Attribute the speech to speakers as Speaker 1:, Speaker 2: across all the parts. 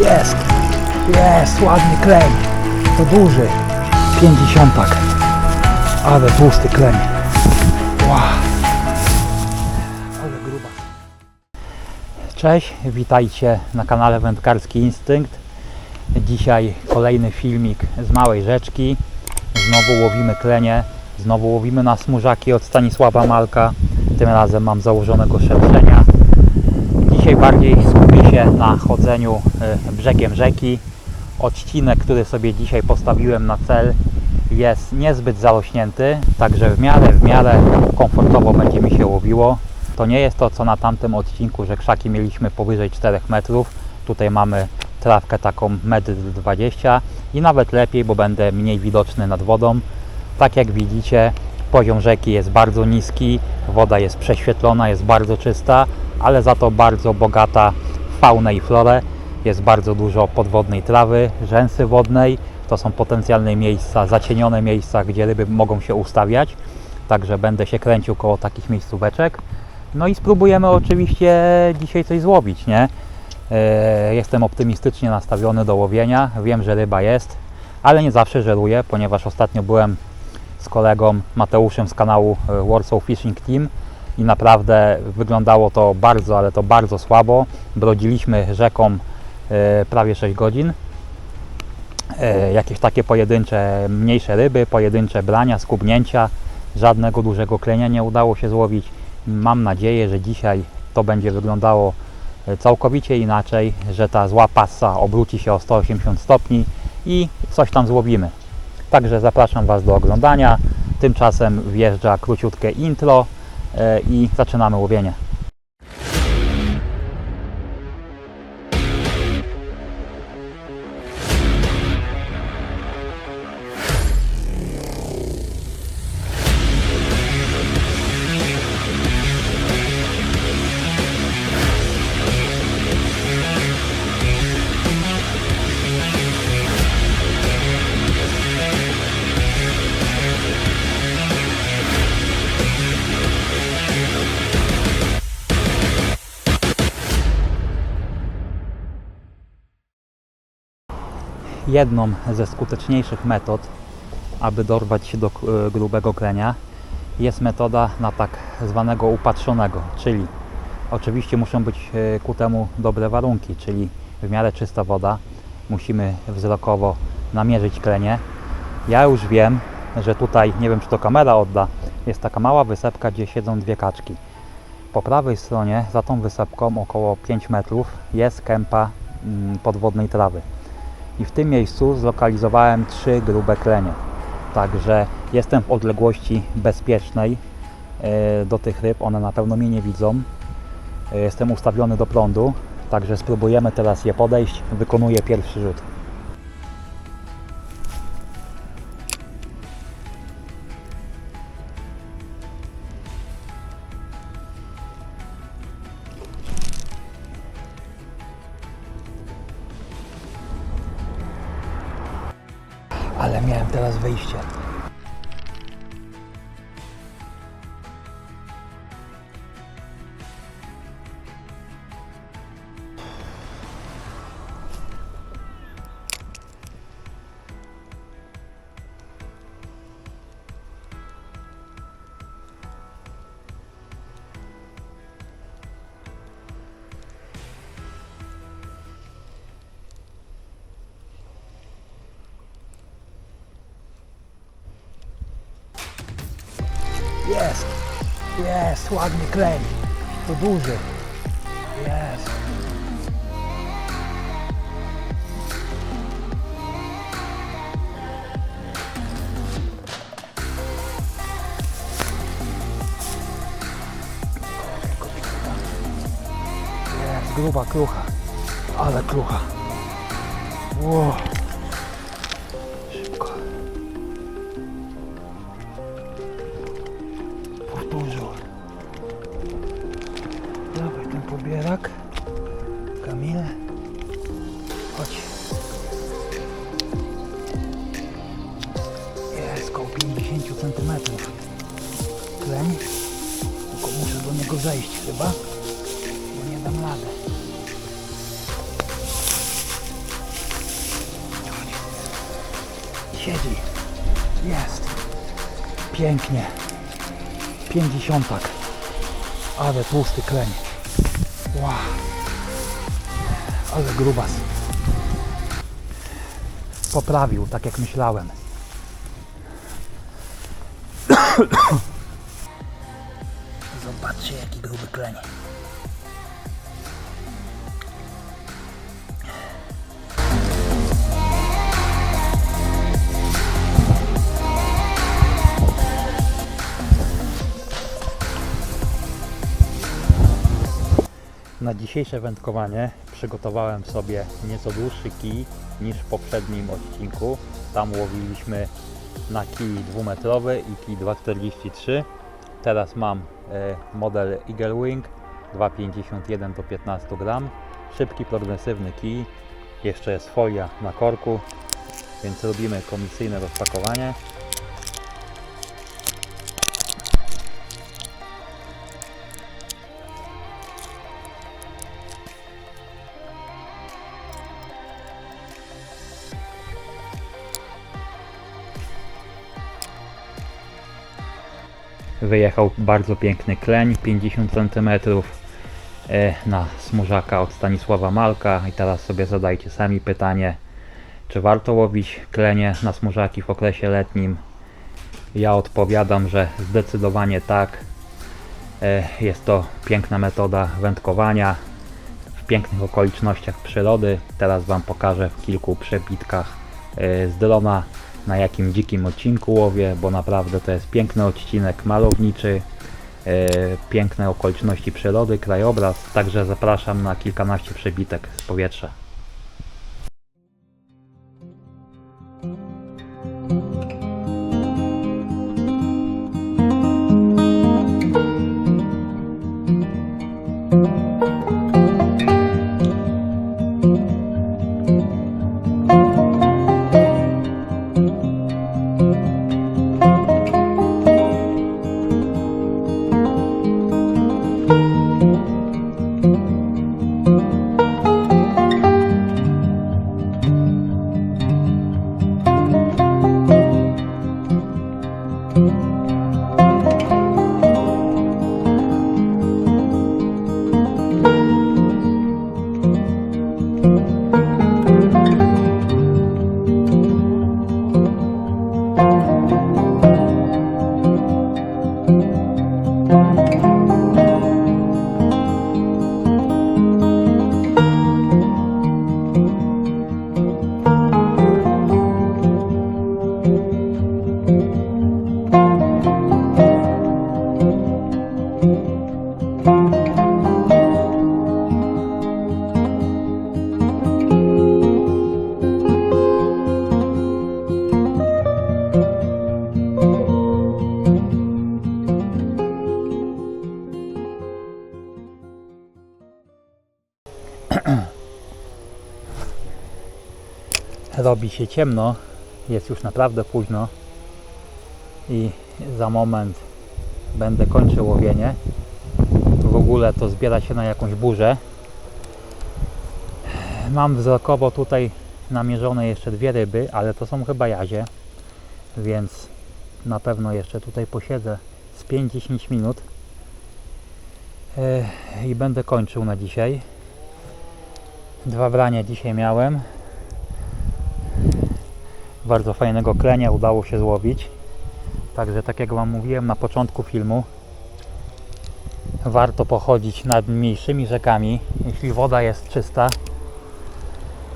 Speaker 1: Jest! Jest! Ładny kleń! To duży! Pięćdziesiątak! Ale tłusty kleń! Wow! Ale gruba! Cześć, witajcie na kanale Wędkarski Instynkt. Dzisiaj kolejny filmik z małej rzeczki. Znowu łowimy klenie, znowu łowimy na smużaki od Stanisława Malka. Tym razem mam założonego szerszenia. Dzisiaj bardziej skupię się na chodzeniu e, brzegiem rzeki. Odcinek, który sobie dzisiaj postawiłem na cel jest niezbyt zarośnięty, także w miarę, w miarę komfortowo będzie mi się łowiło. To nie jest to, co na tamtym odcinku, że krzaki mieliśmy powyżej 4 metrów. Tutaj mamy trawkę taką 1,20 m i nawet lepiej, bo będę mniej widoczny nad wodą. Tak jak widzicie, poziom rzeki jest bardzo niski, woda jest prześwietlona, jest bardzo czysta, ale za to bardzo bogata faunę i florę. Jest bardzo dużo podwodnej trawy, rzęsy wodnej. To są potencjalne miejsca, zacienione miejsca, gdzie ryby mogą się ustawiać. Także będę się kręcił koło takich miejscóweczek. No i spróbujemy oczywiście dzisiaj coś złowić, nie? E, Jestem optymistycznie nastawiony do łowienia. Wiem, że ryba jest, ale nie zawsze żeruję, ponieważ ostatnio byłem z kolegą Mateuszem z kanału e, Warsaw Fishing Team i naprawdę wyglądało to bardzo, ale to bardzo słabo. Brodziliśmy rzeką e, prawie 6 godzin. E, Jakieś takie pojedyncze, mniejsze ryby, pojedyncze brania, skubnięcia. Żadnego dużego klenia nie udało się złowić. Mam nadzieję, że dzisiaj to będzie wyglądało e, całkowicie inaczej, że ta zła passa obróci się o 180 stopni i coś tam złowimy. Także zapraszam Was do oglądania. Tymczasem wjeżdża króciutkie intro i zaczynamy łowienie. Jedną ze skuteczniejszych metod, aby dorwać się do e, grubego klenia, jest metoda na tak zwanego upatrzonego, czyli oczywiście muszą być e, ku temu dobre warunki, czyli w miarę czysta woda. Musimy wzrokowo namierzyć klenie. Ja już wiem, że tutaj, nie wiem czy to kamera odda, jest taka mała wysepka, gdzie siedzą dwie kaczki. Po prawej stronie, za tą wysepką, około 5 metrów, jest kępa mm, podwodnej trawy. I w tym miejscu zlokalizowałem trzy grube klenie. Także jestem w odległości bezpiecznej e, do tych ryb. One na pewno mnie nie widzą. E, Jestem ustawiony do prądu. Także spróbujemy teraz je podejść. Wykonuję pierwszy rzut. Jest! Jest! Ładny kleń! To duży! Jest! Jest gruba klucha. Ale klucha. Wow. Bubierak. Kamil. Chodź. Jest koło 50 cm. Klem. Tylko muszę do niego zejść chyba, bo nie dam rady. Siedzi. Jest. Pięknie. Pięćdziesiątak. Ale tłusty kleń. Wow. Ale grubas. Poprawił, tak jak myślałem. Zobaczcie jaki gruby kleń. Na dzisiejsze wędkowanie przygotowałem sobie nieco dłuższy kij niż w poprzednim odcinku. Tam łowiliśmy na kij dwumetrowy i kij 2,43. Teraz mam e, model Eagle Wing 2,51 do 15 gram. Szybki, progresywny kij. Jeszcze jest folia na korku, więc robimy komisyjne rozpakowanie. Wyjechał bardzo piękny kleń 50 cm e, na smużaka od Stanisława Malka. I teraz sobie zadajcie sami pytanie czy warto łowić klenie na smużaki w okresie letnim? Ja odpowiadam, że zdecydowanie tak. E, jest to piękna metoda wędkowania w pięknych okolicznościach przyrody. Teraz Wam pokażę w kilku przebitkach e, z drona na jakim dzikim odcinku łowię, bo naprawdę to jest piękny odcinek malowniczy, e, piękne okoliczności przyrody, krajobraz, także zapraszam na kilkanaście przebitek z powietrza. 嗯。Robi się ciemno, jest już naprawdę późno i za moment będę kończył łowienie. W ogóle to zbiera się na jakąś burzę. Mam wzrokowo tutaj namierzone jeszcze dwie ryby, ale to są chyba jazie, więc na pewno jeszcze tutaj posiedzę z 5-10 minut E, i będę kończył na dzisiaj. Dwa brania dzisiaj miałem, bardzo fajnego klenia udało się złowić. Także tak jak Wam mówiłem na początku filmu, warto pochodzić nad mniejszymi rzekami, jeśli woda jest czysta.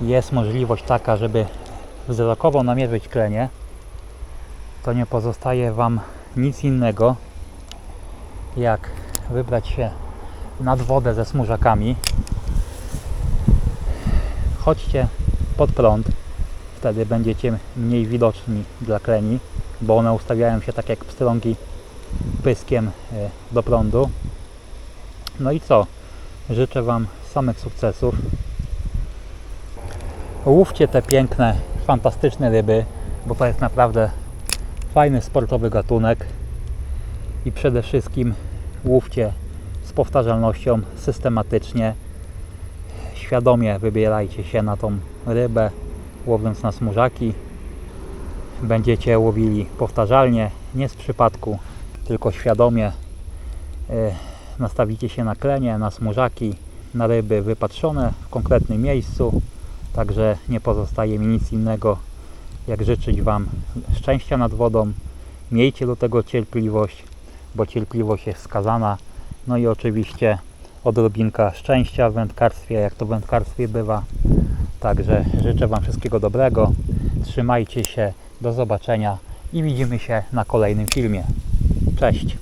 Speaker 1: Jest możliwość taka, żeby wzrokowo namierzyć klenie, to nie pozostaje Wam nic innego, jak wybrać się nad wodę ze smużakami. Chodźcie pod prąd, wtedy będziecie mniej widoczni dla kleni, bo one ustawiają się tak jak pstrągi pyskiem e, do prądu. No i co? Życzę Wam samych sukcesów. Łówcie te piękne, fantastyczne ryby, bo to jest naprawdę fajny sportowy gatunek i przede wszystkim łówcie z powtarzalnością, systematycznie, świadomie wybierajcie się na tą rybę, łowiąc na smużaki. będziecie łowili powtarzalnie, nie z przypadku, tylko świadomie. E, Nastawicie się na klenie, na smużaki, na ryby wypatrzone w konkretnym miejscu. Także nie pozostaje mi nic innego, jak życzyć Wam szczęścia nad wodą. Miejcie do tego cierpliwość, bo cierpliwość jest skazana. No i oczywiście odrobinka szczęścia w wędkarstwie, jak to w wędkarstwie bywa. Także życzę Wam wszystkiego dobrego. Trzymajcie się, do zobaczenia i widzimy się na kolejnym filmie. Cześć!